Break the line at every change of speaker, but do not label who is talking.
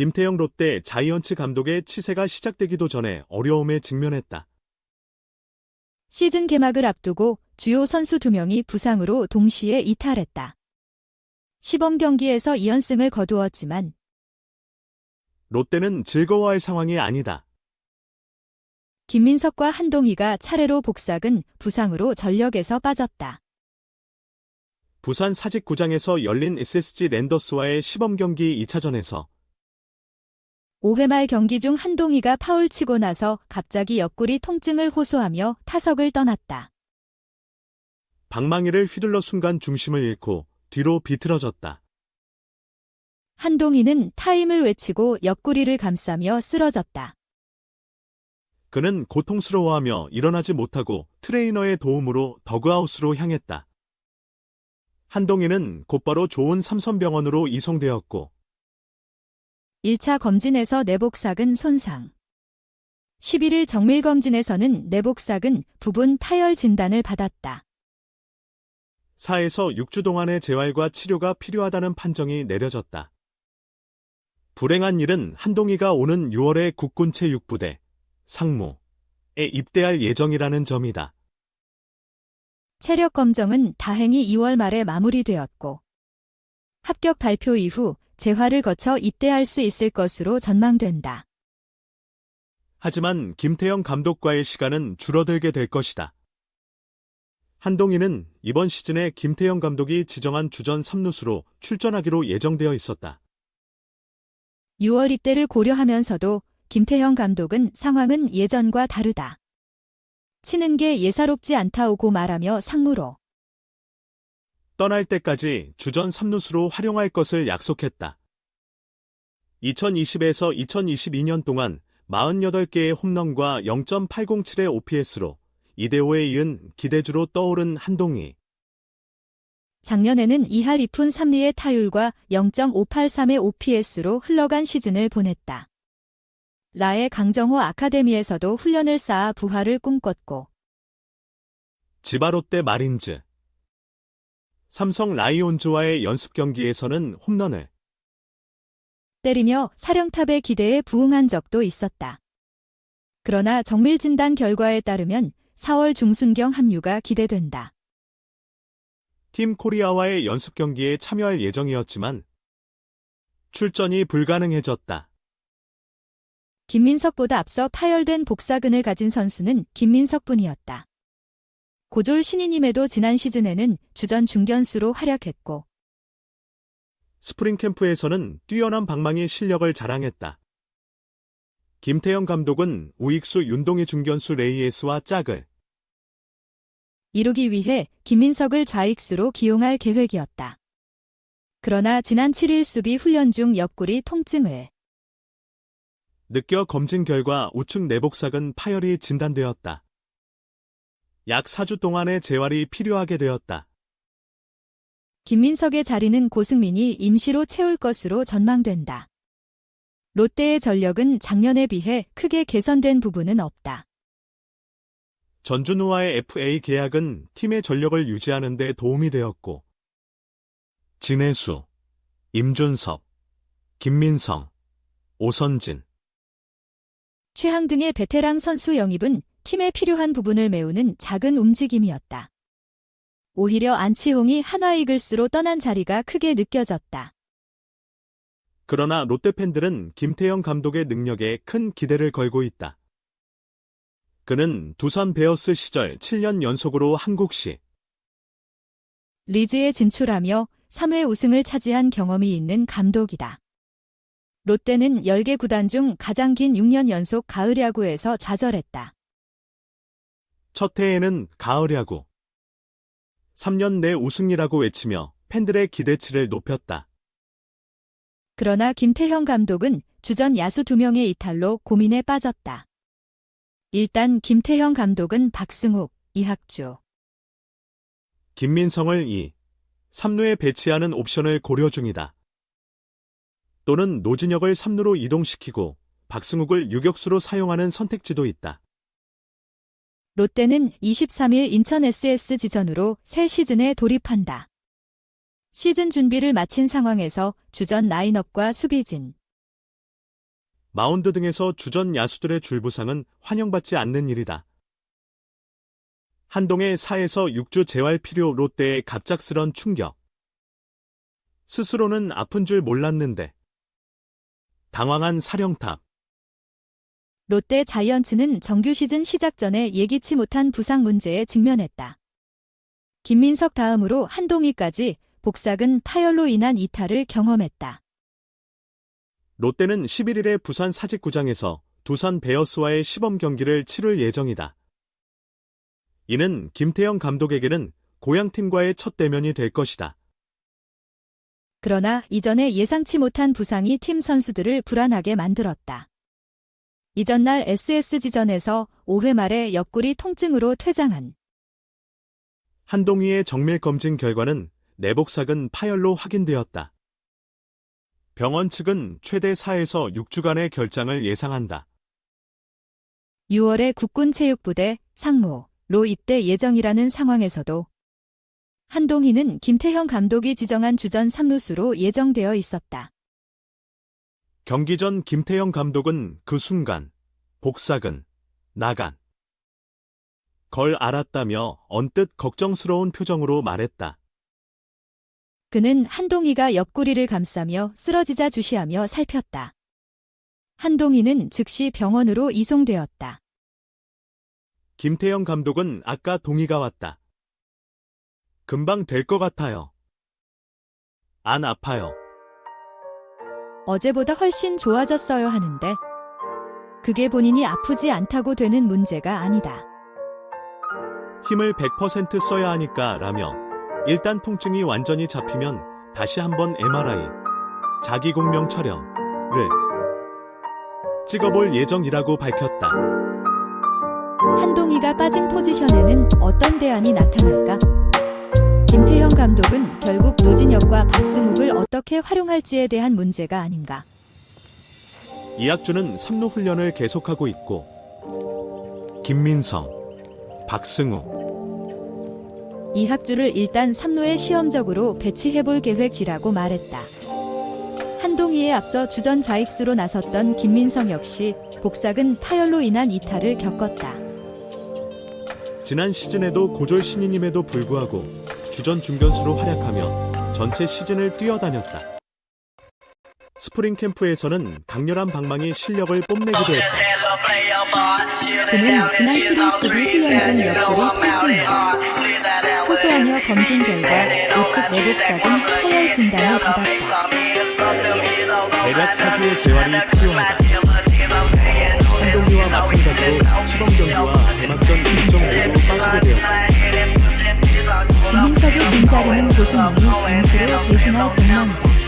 김태형 롯데 자이언츠 감독의 치세가 시작되기도 전에 어려움에 직면했다.
시즌 개막을 앞두고 주요 선수 2명이 부상으로 동시에 이탈했다. 시범 경기에서 2연승을 거두었지만
롯데는 즐거워할 상황이 아니다.
김민석과 한동희가 차례로 복삭은 부상으로 전력에서 빠졌다.
부산 사직구장에서 열린 SSG 랜더스와의 시범 경기 2차전에서
5회 말 경기 중 한동희가 파울 치고 나서 갑자기 옆구리 통증을 호소하며 타석을 떠났다.
방망이를 휘둘러 순간 중심을 잃고 뒤로 비틀어졌다.
한동희는 타임을 외치고 옆구리를 감싸며 쓰러졌다.
그는 고통스러워하며 일어나지 못하고 트레이너의 도움으로 더그아웃으로 향했다. 한동희는 곧바로 좋은 삼선병원으로 이송되었고
1차 검진에서 내복삭은 손상. 11일 정밀검진에서는 내복삭은 부분 타열 진단을 받았다.
4에서 6주 동안의 재활과 치료가 필요하다는 판정이 내려졌다. 불행한 일은 한동희가 오는 6월에 국군 체육부대 상무에 입대할 예정이라는 점이다.
체력 검정은 다행히 2월 말에 마무리되었고 합격 발표 이후 재활을 거쳐 입대할 수 있을 것으로 전망된다.
하지만 김태형 감독과의 시간은 줄어들게 될 것이다. 한동희는 이번 시즌에 김태형 감독이 지정한 주전 3루수로 출전하기로 예정되어 있었다.
6월 입대를 고려하면서도 김태형 감독은 상황은 예전과 다르다. 치는 게 예사롭지 않다오고 말하며 상무로
떠날 때까지 주전 3루수로 활용할 것을 약속했다. 2020에서 2022년 동안 48개의 홈런과 0.807의 OPS로 이대호에 이은 기대주로 떠오른 한동희.
작년에는 2할 2푼 3리의 타율과 0.583의 OPS로 흘러간 시즌을 보냈다. 라의 강정호 아카데미에서도 훈련을 쌓아 부활을 꿈꿨고
지바롯데 마린즈. 삼성 라이온즈와의 연습 경기에서는 홈런을
때리며 사령탑의 기대에 부응한 적도 있었다. 그러나 정밀 진단 결과에 따르면 4월 중순경 합류가 기대된다.
팀 코리아와의 연습 경기에 참여할 예정이었지만 출전이 불가능해졌다.
김민석보다 앞서 파열된 복사근을 가진 선수는 김민석뿐이었다. 고졸 신인임에도 지난 시즌에는 주전 중견수로 활약했고
스프링 캠프에서는 뛰어난 방망이 실력을 자랑했다. 김태형 감독은 우익수 윤동희 중견수 레이에스와 짝을
이루기 위해 김민석을 좌익수로 기용할 계획이었다. 그러나 지난 7일 수비 훈련 중 옆구리 통증을
느껴 검진 결과 우측 내복삭은 파열이 진단되었다. 약 4주 동안의 재활이 필요하게 되었다.
김민석의 자리는 고승민이 임시로 채울 것으로 전망된다. 롯데의 전력은 작년에 비해 크게 개선된 부분은 없다.
전준우와의 FA 계약은 팀의 전력을 유지하는 데 도움이 되었고 진해수, 임준섭, 김민성, 오선진,
최항 등의 베테랑 선수 영입은 팀에 필요한 부분을 메우는 작은 움직임이었다. 오히려 안치홍이 한화 이글스로 떠난 자리가 크게 느껴졌다.
그러나 롯데 팬들은 김태형 감독의 능력에 큰 기대를 걸고 있다. 그는 두산 베어스 시절 7년 연속으로 한국시
리즈에 진출하며 3회 우승을 차지한 경험이 있는 감독이다. 롯데는 10개 구단 중 가장 긴 6년 연속 가을 야구에서 좌절했다.
첫 해에는 가을 야구 3년 내 우승이라고 외치며 팬들의 기대치를 높였다.
그러나 김태형 감독은 주전 야수 2명의 이탈로 고민에 빠졌다. 일단 김태형 감독은 박승욱, 이학주,
김민성을 2, 3루에 배치하는 옵션을 고려 중이다. 또는 노진혁을 3루로 이동시키고 박승욱을 유격수로 사용하는 선택지도 있다.
롯데는 23일 인천 SS 지전으로 새 시즌에 돌입한다. 시즌 준비를 마친 상황에서 주전 라인업과 수비진,
마운드 등에서 주전 야수들의 줄부상은 환영받지 않는 일이다. 한동의 4에서 6주 재활 필요 롯데의 갑작스런 충격. 스스로는 아픈 줄 몰랐는데. 당황한 사령탑.
롯데 자이언츠는 정규 시즌 시작 전에 예기치 못한 부상 문제에 직면했다. 김민석 다음으로 한동희까지 복삭은 파열로 인한 이탈을 경험했다.
롯데는 11일에 부산 사직구장에서 두산 베어스와의 시범 경기를 치를 예정이다. 이는 김태형 감독에게는 고향팀과의 첫 대면이 될 것이다.
그러나 이전에 예상치 못한 부상이 팀 선수들을 불안하게 만들었다. 이전날 SS지전에서 5회 말에 옆구리 통증으로 퇴장한
한동희의 정밀 검진 결과는 내복삭은 파열로 확인되었다. 병원 측은 최대 4에서 6주간의 결장을 예상한다.
6월에 국군체육부대 상무로 입대 예정이라는 상황에서도 한동희는 김태형 감독이 지정한 주전 3루수로 예정되어 있었다.
경기 전 김태형 감독은 그 순간 복삭은 나간 걸 알았다며 언뜻 걱정스러운 표정으로 말했다.
그는 한동희가 옆구리를 감싸며 쓰러지자 주시하며 살폈다. 한동희는 즉시 병원으로 이송되었다.
김태형 감독은 아까 동의가 왔다. 금방 될 것 같아요. 안 아파요.
어제보다 훨씬 좋아졌어요 하는데 그게 본인이 아프지 않다고 되는 문제가 아니다.
힘을 100% 써야 하니까 라며 일단 통증이 완전히 잡히면 다시 한번 MRI, 자기 공명 촬영을 찍어볼 예정이라고 밝혔다.
한동희가 빠진 포지션에는 어떤 대안이 나타날까? 김태형 감독은 결국 노진혁과 박승욱을 어떻게 활용할지에 대한 문제가 아닌가.
이학주는 3루 훈련을 계속하고 있고 김민성, 박승우,
이학주를 일단 3루에 시험적으로 배치해볼 계획이라고 말했다. 한동희에 앞서 주전 좌익수로 나섰던 김민성 역시 복삭은 파열로 인한 이탈을 겪었다.
지난 시즌에도 고졸 신인임에도 불구하고 주전 중견수로 활약하며 전체 시즌을 뛰어다녔다. 스프링 캠프에서는 강렬한 방망이 실력을 뽐내기도 했다.
그는 지난 7일 수비 훈련 중 옆구리 통증으로 호소하며 검진 결과 우측 내복삭은 파열 진단을 받았다.
대략 4주의 재활이 필요하다. 한동희와 마찬가지로 시범 경기와 일정 모두 빠지게 되었다.
빈자리는 고승민이 임시로 대신할 전망이다.